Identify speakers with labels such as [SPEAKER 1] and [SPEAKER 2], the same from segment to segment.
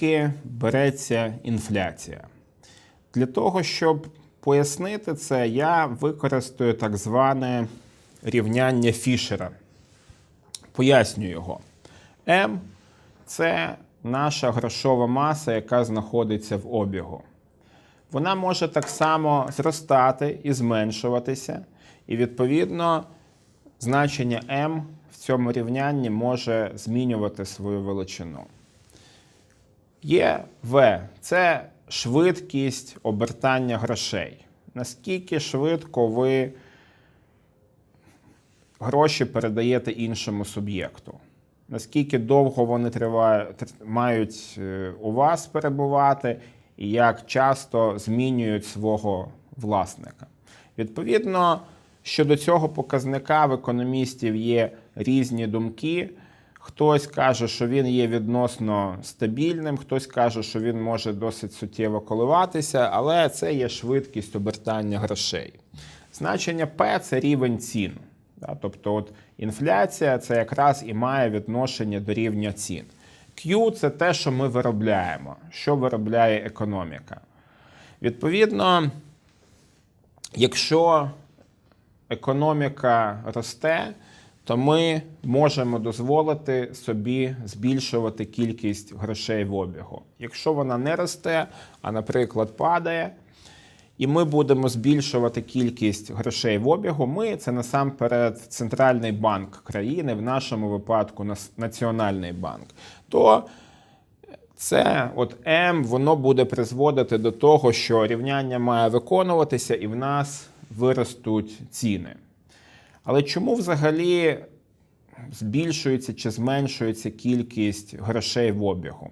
[SPEAKER 1] Звідки береться інфляція? Для того, щоб пояснити це, я використаю так зване рівняння Фішера. Пояснюю його. М це наша грошова маса, яка знаходиться в обігу. Вона може так само зростати і зменшуватися, і відповідно значення М в цьому рівнянні може змінювати свою величину. Є В це швидкість обертання грошей. Наскільки швидко ви гроші передаєте іншому суб'єкту? Наскільки довго вони тривають, мають е, у вас перебувати, і як часто змінюють свого власника? Відповідно, щодо цього показника в економістів є різні думки. Хтось каже, що він є відносно стабільним, хтось каже, що він може досить суттєво коливатися, але це є швидкість обертання грошей. Значення P це рівень цін. Тобто, от інфляція це якраз і має відношення до рівня цін. Q це те, що ми виробляємо, що виробляє економіка. Відповідно, якщо економіка росте, то ми можемо дозволити собі збільшувати кількість грошей в обігу. Якщо вона не росте, а, наприклад, падає, і ми будемо збільшувати кількість грошей в обігу, ми це насамперед центральний банк країни, в нашому випадку Національний банк, то це от М, воно буде призводити до того, що рівняння має виконуватися, і в нас виростуть ціни. Але чому взагалі збільшується чи зменшується кількість грошей в обігу?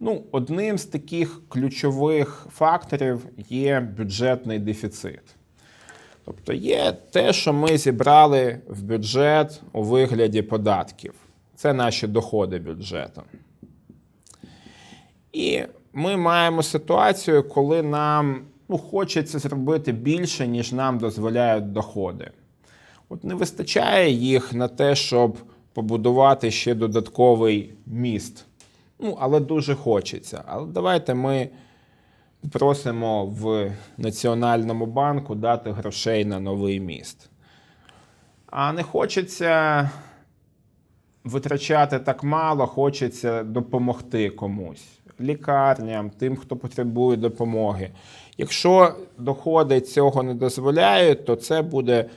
[SPEAKER 1] Ну, одним з таких ключових факторів є бюджетний дефіцит. Тобто є те, що ми зібрали в бюджет у вигляді податків. Це наші доходи бюджету. І ми маємо ситуацію, коли нам ну, хочеться зробити більше, ніж нам дозволяють доходи. От не вистачає їх на те, щоб побудувати ще додатковий міст. Ну, але дуже хочеться. Але давайте ми просимо в Національному банку дати грошей на новий міст. А не хочеться витрачати так мало, хочеться допомогти комусь, лікарням, тим, хто потребує допомоги. Якщо доходи цього не дозволяють, то це буде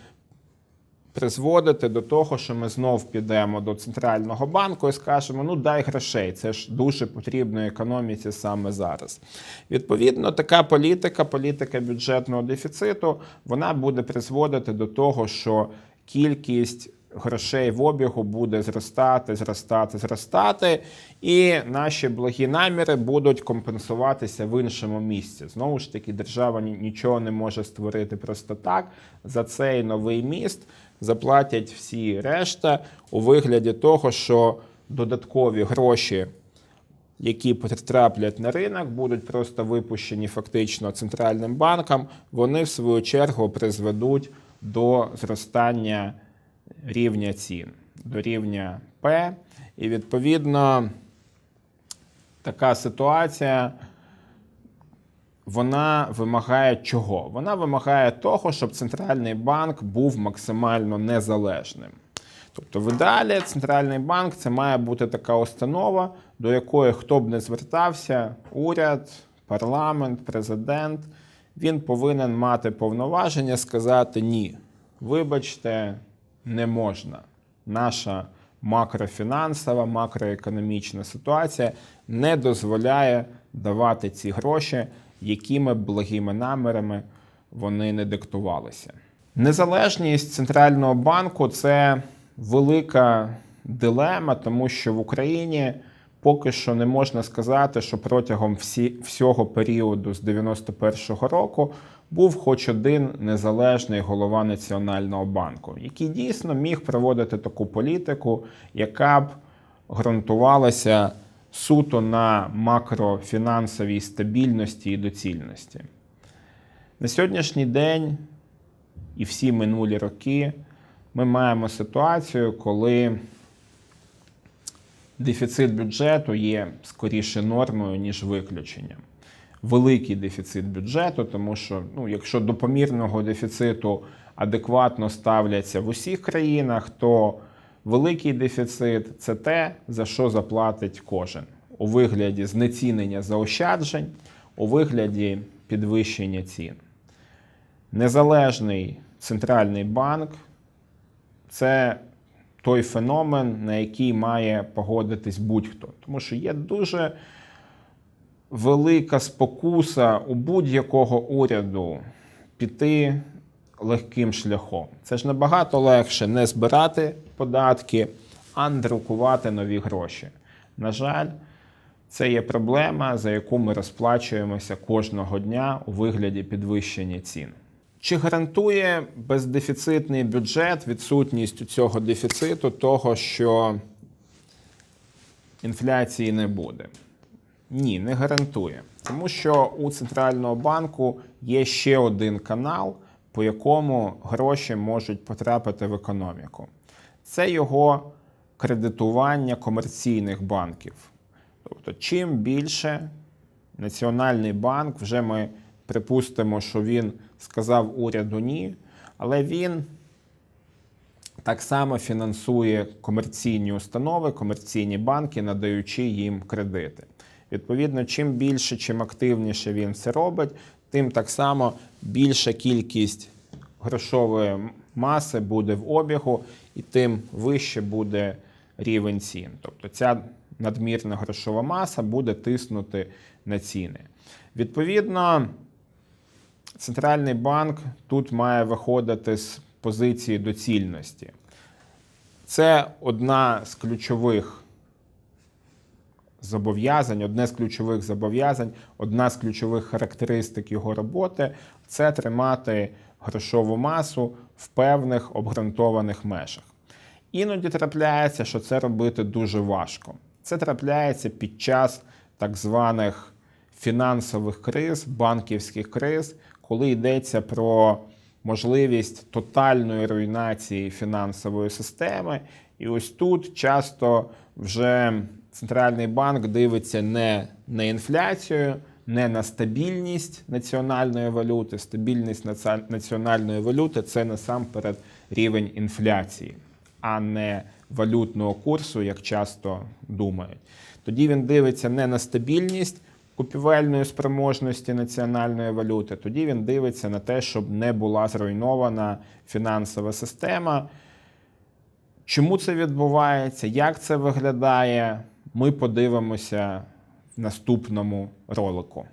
[SPEAKER 1] призводити до того, що ми знов підемо до центрального банку і скажемо: ну дай грошей, це ж дуже потрібно економіці саме зараз. Відповідно, така політика, політика бюджетного дефіциту, вона буде призводити до того, що кількість грошей в обігу буде зростати, зростати, зростати, і наші благі наміри будуть компенсуватися в іншому місці. Знову ж таки, держава нічого не може створити просто так. За цей новий міст заплатять всі решта у вигляді того, що додаткові гроші. Які потраплять на ринок, будуть просто випущені фактично центральним банком, вони в свою чергу призведуть до зростання рівня цін, до рівня P. І відповідно така ситуація вона вимагає чого? Вона вимагає того, щоб центральний банк був максимально незалежним. Тобто, в ідеалі центральний банк це має бути така установа, до якої хто б не звертався, уряд, парламент, президент, він повинен мати повноваження сказати ні. Вибачте, не можна. Наша макрофінансова, макроекономічна ситуація не дозволяє давати ці гроші, якими благими намірами вони не диктувалися. Незалежність центрального банку це велика дилема, тому що в Україні поки що не можна сказати, що протягом всі, всього періоду з 91-го року був хоч один незалежний голова Національного банку, який дійсно міг проводити таку політику, яка б ґрунтувалася суто на макрофінансовій стабільності і доцільності. На сьогоднішній день і всі минулі роки ми маємо ситуацію, коли дефіцит бюджету є скоріше нормою, ніж виключенням. Великий дефіцит бюджету, тому що ну, якщо до помірного дефіциту адекватно ставляться в усіх країнах, то великий дефіцит це те, за що заплатить кожен у вигляді знецінення заощаджень, у вигляді підвищення цін. Незалежний центральний банк це той феномен, на який має погодитись будь-хто. Тому що є дуже велика спокуса у будь-якого уряду піти легким шляхом. Це ж набагато легше не збирати податки, а друкувати нові гроші. На жаль, це є проблема, за яку ми розплачуємося кожного дня у вигляді підвищення цін. Чи гарантує бездефіцитний бюджет відсутність цього дефіциту того, що інфляції не буде? Ні, не гарантує. Тому що у центрального банку є ще один канал, по якому гроші можуть потрапити в економіку. Це його кредитування комерційних банків. Тобто, чим більше Національний банк, вже ми припустимо, що він сказав уряду ні, але він так само фінансує комерційні установи, комерційні банки, надаючи їм кредити. Відповідно, чим більше, чим активніше він це робить, тим так само більша кількість грошової маси буде в обігу, і тим вище буде рівень цін. Тобто ця надмірна грошова маса буде тиснути на ціни. Відповідно, центральний банк тут має виходити з позиції доцільності. Це одна з ключових зобов'язань, одне з ключових зобов'язань, одна з ключових характеристик його роботи це тримати грошову масу в певних обґрунтованих межах. Іноді трапляється, що це робити дуже важко. Це трапляється під час так званих фінансових криз, банківських криз, коли йдеться про можливість тотальної руйнації фінансової системи. І ось тут часто вже центральний банк дивиться не на інфляцію, не на стабільність національної валюти. Стабільність наці- національної валюти це насамперед рівень інфляції, а не валютного курсу, як часто думають. Тоді він дивиться не на стабільність купівельної спроможності національної валюти, тоді він дивиться на те, щоб не була зруйнована фінансова система. Чому це відбувається? Як це виглядає? Ми подивимося в наступному ролику.